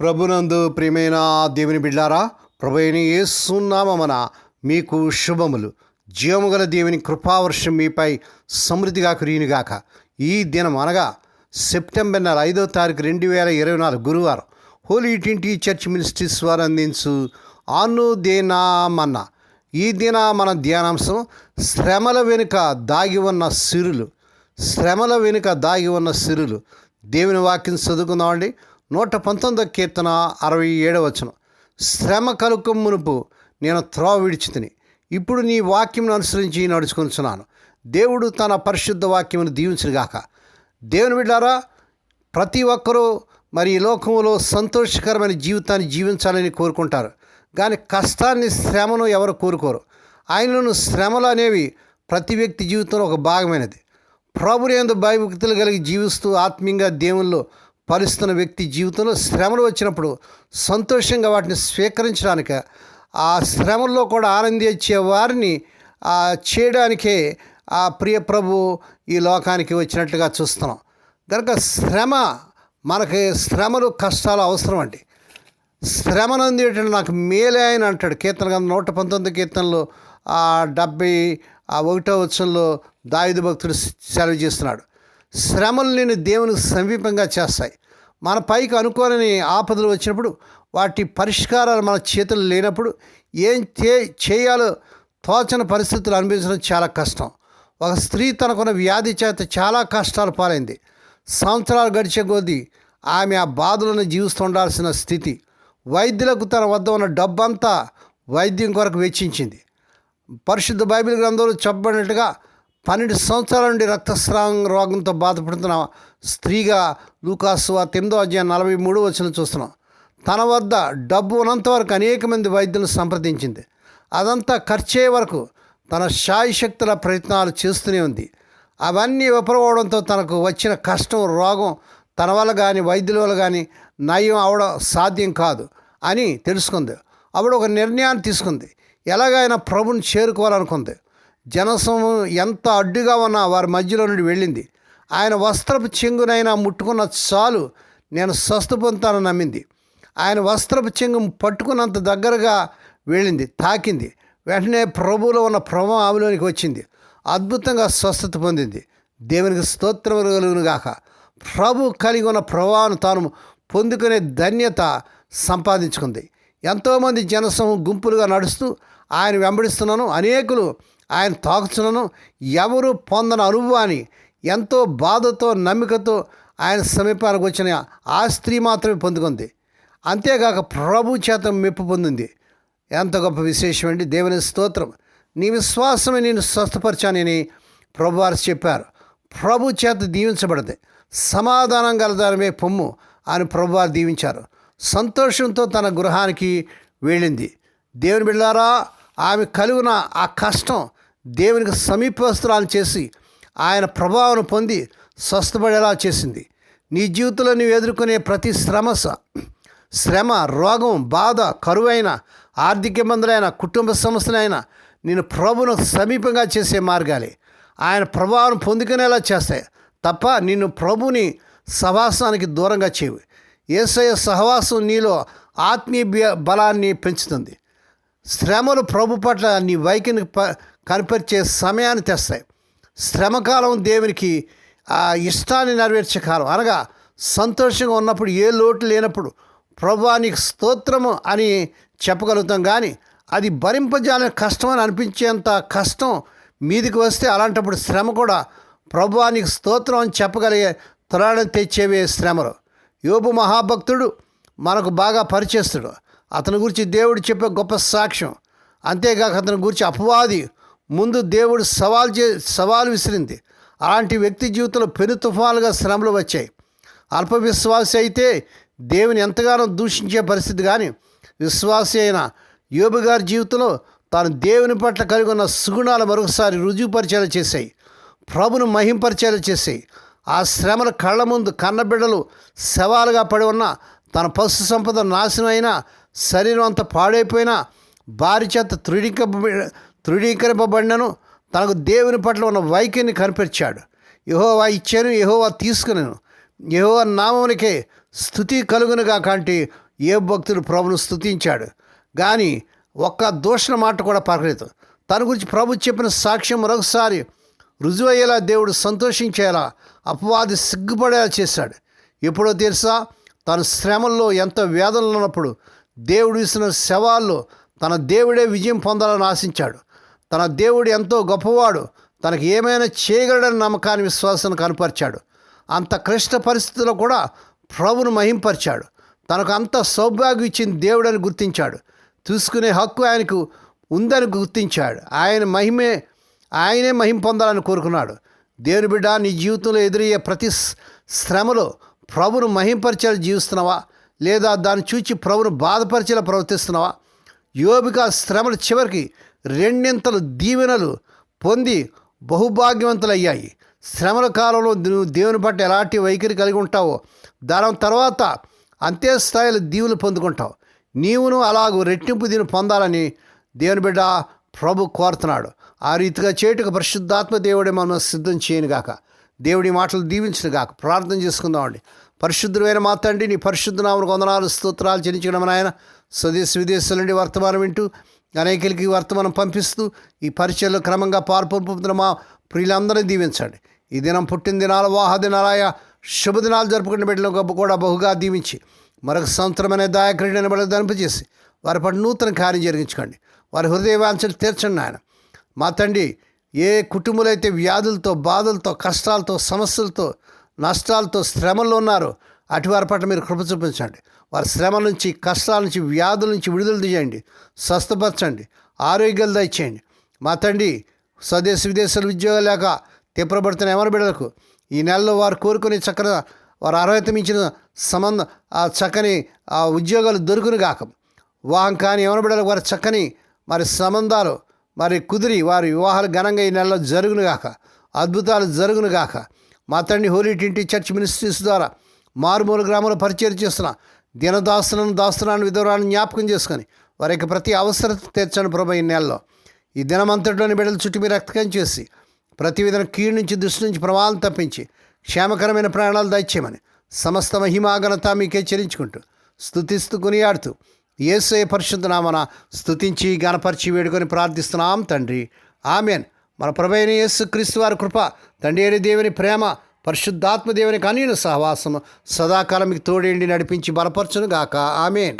ప్రభునందు ప్రియమైన దేవుని బిడ్డారా ప్రభైన ఏసునామన మీకు శుభములు. జీవము గల దేవుని కృపావర్షం మీపై సమృద్ధిగా కురియునుగాక. ఈ దినం అనగా సెప్టెంబర్ నెల ఐదో తారీఖు రెండు వేల ఇరవై నాలుగు గురువారం హోలీ ట్వంటీ చర్చ్ మినిస్ట్రీస్ వారు అందించు అనుదేనామన్న. ఈ దిన మన ధ్యానాంశం శ్రమల వెనుక దాగి ఉన్న సిరులు. శ్రమల వెనుక దాగి ఉన్న సిరులు. దేవుని వాక్యం చదువుకుందామండి. నూట పంతొమ్మిదో కీర్తన అరవై ఏడవచనం శ్రమ కలుక మునుపు నేను త్రోవ విడిచితిని. ఇప్పుడు నీ వాక్యంను అనుసరించి నడుచుకుంటున్నాను దేవుడు తన పరిశుద్ధ వాక్యమును దీవించుగాక దేవుని బిడ్డారా ప్రతి ఒక్కరూ మరి ఈ లోకంలో సంతోషకరమైన జీవితాన్ని జీవించాలని కోరుకుంటారు. కానీ కష్టాన్ని శ్రమను ఎవరు కోరుకోరు. ఆయనను శ్రమలు అనేవి ప్రతి వ్యక్తి జీవితంలో ఒక భాగమైనది. ప్రభుని ఎందు భయభక్తులు కలిగి జీవిస్తూ ఆత్మీయంగా దేవుల్లో ఫలిస్తున్న వ్యక్తి జీవితంలో శ్రమలు వచ్చినప్పుడు సంతోషంగా వాటిని స్వీకరించడానికి ఆ శ్రమల్లో కూడా ఆనందించే వారిని చేయడానికే ఆ ప్రియ ప్రభు ఈ లోకానికి వచ్చినట్లుగా చూస్తున్నాం. కనుక శ్రమ మనకి శ్రమలు కష్టాలు అవసరం అండి శ్రమనందేటంటే నాకు మేలే ఆయన అంటాడు. కీర్తన గంధం నూట పంతొమ్మిది కీర్తనలో ఆ డెబ్బై ఆ ఒకటో వచ్చంలో దాయుధ భక్తుడు సెలవు చేస్తున్నాడు. శ్రమలు నేను దేవునికి సమీపంగా చేస్తాయి. మన పైకి అనుకోని ఆపదలు వచ్చినప్పుడు వాటి పరిష్కారాలు మన చేతులు లేనప్పుడు ఏం చే చేయాలో తోచని పరిస్థితులు అనిపించడం చాలా కష్టం. ఒక స్త్రీ తనకున్న వ్యాధి చేత చాలా కష్టాలు పాలైంది. సంవత్సరాలు గడిచే కొద్దీ ఆమె ఆ బాధలను జీవిస్తుండాల్సిన స్థితి. వైద్యులకు తన వద్ద ఉన్న డబ్బంతా వైద్యం కొరకు వెచ్చించింది. పరిశుద్ధ బైబిల్ గ్రంథంలో చెప్పబడినట్టుగా పన్నెండు సంవత్సరాల నుండి రక్తస్రావం రోగంతో బాధపడుతున్న స్త్రీగా లూకాసు ఆ తొమ్మిదో అధ్యాయం నలభై మూడు వచ్చిన చూస్తున్నాం. తన వద్ద డబ్బు ఉన్నంత వరకు అనేక మంది వైద్యులను సంప్రదించింది. అదంతా ఖర్చే వరకు తన శాయశక్తుల ప్రయత్నాలు చేస్తూనే ఉంది. అవన్నీ విపరవడంతో తనకు వచ్చిన కష్టం రోగం తన వల్ల కానీ వైద్యుల వల్ల కానీ నయం అవడం సాధ్యం కాదు అని తెలుసుకుంది. అప్పుడు ఒక నిర్ణయాన్ని తీసుకుంది. ఎలాగైనా ప్రభుని చేరుకోవాలనుకుంది. జనసమూహం ఎంత అడ్డుగా ఉన్నా వారి మధ్యలో నుండి వెళ్ళింది. ఆయన వస్త్రపు చెంగునైనా ముట్టుకున్న చాలు నేను స్వస్థ పొందుతానని నమ్మింది. ఆయన వస్త్రపు చెంగు పట్టుకున్నంత దగ్గరగా వెళ్ళింది తాకింది. వెంటనే ప్రభువులో ఉన్న ప్రభావం ఆమెలోనికి వచ్చింది. అద్భుతంగా స్వస్థత పొందింది. దేవునికి స్తోత్రం కలుగును గాక. ప్రభు కలిగి ఉన్న ప్రభావం తాను పొందుకునే ధన్యత సంపాదించుకుంది. ఎంతోమంది జనసమూహం గుంపులుగా నడుస్తూ ఆయన వెంబడిస్తున్నాను. అనేకులు ఆయన తాకుచునను ఎవరు పొందని అనుభవాన్ని ఎంతో బాధతో నమ్మికతో ఆయన సమీపానికి వచ్చిన ఆ స్త్రీ మాత్రమే పొందుకుంది. అంతేగాక ప్రభు చేత మెప్పు పొందింది. ఎంత గొప్ప విశేషం అండి. దేవుని స్తోత్రం. నీ విశ్వాసమే నేను స్వస్థపరచానని ప్రభువారు చెప్పారు. ప్రభు చేత దీవించబడింది. సమాధానం గలదానమే పొమ్ము అని ప్రభువారు దీవించారు. సంతోషంతో తన గృహానికి వెళ్ళింది. దేవుని బిళ్ళారా ఆమె కలుగున ఆ కష్టం దేవునికి సమీపస్తురాలు చేసి ఆయన ప్రభావం పొంది స్వస్థపడేలా చేసింది. నీ జీవితంలో నువ్వు ఎదుర్కొనే ప్రతి శ్రమ శ్రమ రోగం బాధ కరువైన ఆర్థిక ఇబ్బందులైన కుటుంబ సమస్యలైన నేను ప్రభును సమీపంగా చేసే మార్గాలే. ఆయన ప్రభావం పొందుకునేలా చేస్తాయి. తప్ప నిన్ను ప్రభుని సహవాసానికి దూరంగా చేయవు. ఏసయ సహవాసం నీలో ఆత్మీయ బ- బలాన్ని పెంచుతుంది. శ్రమలు ప్రభు పట్ల నీ వైఖరిని కనిపరిచే సమయాన్ని తెస్తాయి. శ్రమకాలం దేవునికి ఆ ఇష్టాన్ని నెరవేర్చే కాలం. అనగా సంతోషంగా ఉన్నప్పుడు ఏ లోటు లేనప్పుడు ప్రభువానికి స్తోత్రము అని చెప్పగలుగుతాం. కానీ అది భరింపజాలని కష్టం అని అనిపించేంత కష్టం మీదికి వస్తే అలాంటప్పుడు శ్రమ కూడా ప్రభువానికి స్తోత్రం అని చెప్పగలిగే త్వరణ తెచ్చేవే శ్రమలు. యోబు మహాభక్తుడు మనకు బాగా పరిచేస్తుడు అతని గురించి దేవుడు చెప్పే గొప్ప సాక్ష్యం. అంతేకాక అతని గురించి అపవాది ముందు దేవుడు సవాల్ చే సవాలు విసిరింది. అలాంటి వ్యక్తి జీవితంలో పెను తుఫానుగా శ్రమలు వచ్చాయి. అల్ప విశ్వాసి అయితే దేవుని ఎంతగానో దూషించే పరిస్థితి కానీ విశ్వాసి అయిన యోబు గారి జీవితంలో తాను దేవుని పట్ల కలిగి ఉన్న సుగుణాలు మరొకసారి రుజువుపరిచేలా చేశాయి. ప్రభును మహింపరిచేలా చేశాయి. ఆ శ్రమల కళ్ళ ముందు కన్నబిడ్డలు శవాలుగా పడి ఉన్న తన పశు సంపద నాశనం శరీరం అంతా పాడైపోయినా భార్య చేత తృఢీక తృఢీకరింపబడినను తనకు దేవుని పట్ల ఉన్న వైఖరిని కనిపించాడు యహోవా ఇచ్చాను యహోవా తీసుకున్నాను యహోవా నామమునికే స్థుతి కలుగునుగా కాంటి ఏ భక్తుడు ప్రభును స్థుతించాడు. కానీ ఒక్క దూషణ మాట కూడా పరకలేదు తన గురించి ప్రభు చెప్పిన సాక్ష్యం మరొకసారి రుజువయ్యేలా దేవుడు సంతోషించేలా అపవాది సిగ్గుపడేలా చేశాడు. ఎప్పుడో తెలుసా? తన శ్రమల్లో ఎంత వేదనలు ఉన్నప్పుడు దేవుడు ఇస్తున్న శవాల్లో తన దేవుడే విజయం పొందాలని ఆశించాడు. తన దేవుడు ఎంతో గొప్పవాడు. తనకి ఏమైనా చేయగలడని నమ్మకాన్ని విశ్వాసాన్ని కనపరిచాడు. అంత క్లిష్ట పరిస్థితుల్లో కూడా ప్రభును మహింపరిచాడు. తనకు అంత సౌభాగ్యం ఇచ్చిన దేవుడని గుర్తించాడు. చూసుకునే హక్కు ఆయనకు ఉందని గుర్తించాడు. ఆయన మహిమే ఆయనే మహిం పొందాలని కోరుకున్నాడు. దేవుని బిడ్డ నీ జీవితంలో ఎదురయ్యే ప్రతి శ్రమలో ప్రభును మహింపరిచేలా జీవిస్తున్నావా? లేదా దాన్ని చూచి ప్రభును బాధపరిచేలా ప్రవర్తిస్తున్నావా? యోబిక శ్రమల చివరికి రెండింతలు దీవెనలు పొంది బహుభాగ్యవంతులయ్యాయి. శ్రమల కాలంలో నువ్వు దేవుని బట్టి ఎలాంటి వైఖరి కలిగి ఉంటావో దాని తర్వాత అంతే స్థాయిలో దీవులు పొందుకుంటావు. నీవును అలాగూ రెట్టింపు దీని పొందాలని దేవుని బిడ్డ ప్రభు కోరుతున్నాడు. ఆ రీతిగా చేటుకు పరిశుద్ధాత్మ దేవుడే మనం సిద్ధం చేయనుగాక. దేవుడి మాటలు దీవించిన గాక ప్రార్థన చేసుకుందామండి. పరిశుద్ధమైన మా తండ్రి నీ పరిశుద్ధ నామను వందనాలు స్తోత్రాలు చెల్లించడం ఆయన స్వదేశ విదేశాల నుండి వర్తమానం వింటూ అనేకలకి వర్తమానం పంపిస్తూ ఈ పరిచయలో క్రమంగా పాల్పొంపుతున్న మా ప్రియులందరినీ దీవించండి. ఈ దినం పుట్టిన దినాలు వాహ దినాలయ శుభదినాలు జరుపుకున్న బిడ్డలకు కూడా బహుగా దీవించి మరొక సంవత్సరమైన దాయక్రీడని బిడ్డలు దంపచేసి వారి పట్ల నూతన కార్యం జరిగించుకోండి. వారి హృదయవాంఛలు తీర్చండి ఆయన మా తండ్రి ఏ కుటుంబాలైతే వ్యాధులతో బాధలతో కష్టాలతో సమస్యలతో నష్టాలతో శ్రమల్లో ఉన్నారో అటువారి పట్ల మీరు కృప చూపించండి. వారి శ్రమ నుంచి కష్టాల నుంచి వ్యాధుల నుంచి విడుదల తీయండి. స్వస్థపరచండి. ఆరోగ్యాలు దయచేయండి. మా తండ్రి స్వదేశ విదేశాల ఉద్యోగాలు లేక తిప్పబడుతున్న ఎవరి బిడ్డలకు ఈ నెలలో వారు కోరుకునే చక్కని వారు అర్హత మించిన సంబంధ ఆ చక్కని ఆ ఉద్యోగాలు దొరుకును గాక. వివాహం కాని ఎవరి బిడ్డలకు వారి చక్కని మరి సంబంధాలు మరి కుదిరి వారి వివాహాలు ఘనంగా ఈ నెలలో జరుగునుగాక అద్భుతాలు జరుగునుగాక మా తండ్రి హోలీ టింటి చర్చ్ మినిస్ట్రీస్ ద్వారా మారుమూల గ్రామంలో పరిచయం చేస్తున్న. దినదాసులను దాస్తున్నాను విధవరాలను జ్ఞాపకం చేసుకొని వారి యొక్క ప్రతి అవసరత తీర్చండి ప్రభు ఈ నెలలో. ఈ దినమంతటిలోని బిడ్డల చుట్టూ మీరు రక్తకం చేసి ప్రతి విధంగా కీడు నుంచి దృష్టి నుంచి ప్రమాదం తప్పించి క్షేమకరమైన ప్రాణాలు దయచేయమని సమస్త మహిమాగనత మీకే చెల్లించుకుంటూ స్థుతిస్తూ కొనియాడుతూ ఏసే పరిశుద్ధనామన స్థుతించి గణపరిచి వేడుకొని ప్రార్థిస్తున్నాం తండ్రి. ఆమెన్. మన ప్రభైన యేసు క్రీస్తు వారి కృప తండ్రి దేవుని ప్రేమ పరిశుద్ధాత్మ దేవుని కనీన సహవాసము సదాకాలం మీకు తోడేండి నడిపించి బలపరచును గాక ఆమెన్.